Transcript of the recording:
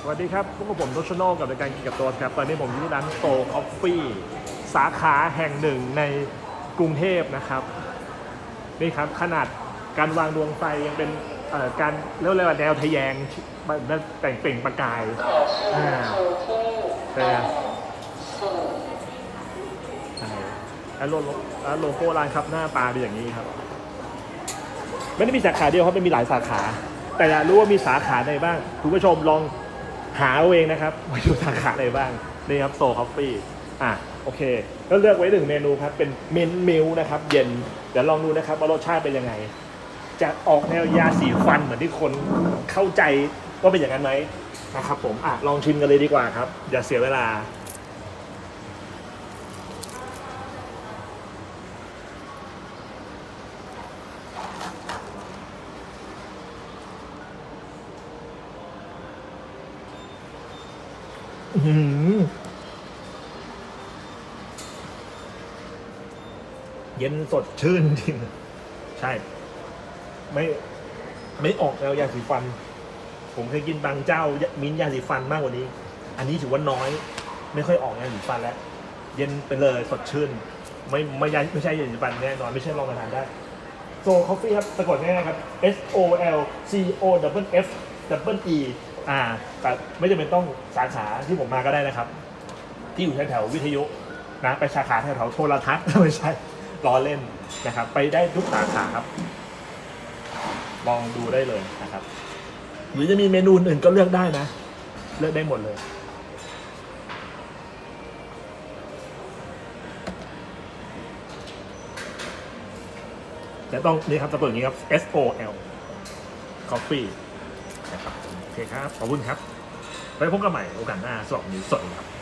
สวัสดีครับ พวกบผมโรชโนกับรายการกินกับตัวครับ ตอนนี้ผมอยู่ที่ร้านโตคอฟฟี่สาขาแห่งหนึ่งในกรุงเทพนะครับ นี่ครับ ขนาดการวางดวงไฟยังเป็นเอ่อการเรียกว่าแนวทะแยงแต่งเปล่งประกายอเชิญครูที่แต่แล้วโลโก้แล้วโลโก้ร้านครับหน้าตาเป็นอย่างนี้ครับ ไม่ได้มีสาขาเดียวครับมันมีหลายสาขา แต่อยากรู้ว่ามีสาขาไหนบ้างคุณผู้ชมลอง หาเอาเองนะครับว่าอยู่สาขาไหนบ้างนี่ครับโซคอฟฟี่อะโอเคก็เลือกไว้หนึ่งเมนูครับเป็นเมนมิลนะครับเย็นเดี๋ยวลองดูนะครับว่ารสชาติเป็นยังไง จะออกแนวยาสีฟันเหมือนที่คนเข้าใจว่าเป็นอย่างนั้นไหมนะครับผมอะลองชิมกันเลยดีกว่าครับ อย่าเสียเวลา อื้อหือเย็นสดชื่นจริง ใช่ ไม่ ไม่ออกแนวยาสีฟัน ผมเคยกินบางเจ้า มิ้นท์ยาสีฟันมากกว่านี้ อันนี้ถือว่าน้อย ไม่ค่อยออกยาสีฟันแล้ว เย็นไปเลยสดชื่น ไม่ไม่ยาไม่ใช่ยาสีฟันแน่นอนไม่ใช่ลองมาทานได้โซคอฟฟี่ครับสะกดง่ายๆครับ S O L C O W F W E อ่าแต่ไม่จำเป็นต้องสาขาที่ผมมาก็ได้นะครับ ที่อยู่แถวๆวิทยุนะไปสาขาแถวๆโทรทัศน์ ไม่ใช่ล้อเล่นนะครับ ไปได้ทุกสาขาครับ ลองดูได้เลยนะครับ หรือจะมีเมนูอื่นก็เลือกได้นะ เลือกได้หมดเลยแต่ต้องนี่ครับจะเปิดอย่างนี้ครับ S O L Coffee นะครับโอเคครับ ขอบคุณครับ ไปพบกันใหม่โอกาสหน้าสำหรับวันนี้สวัสดีครับ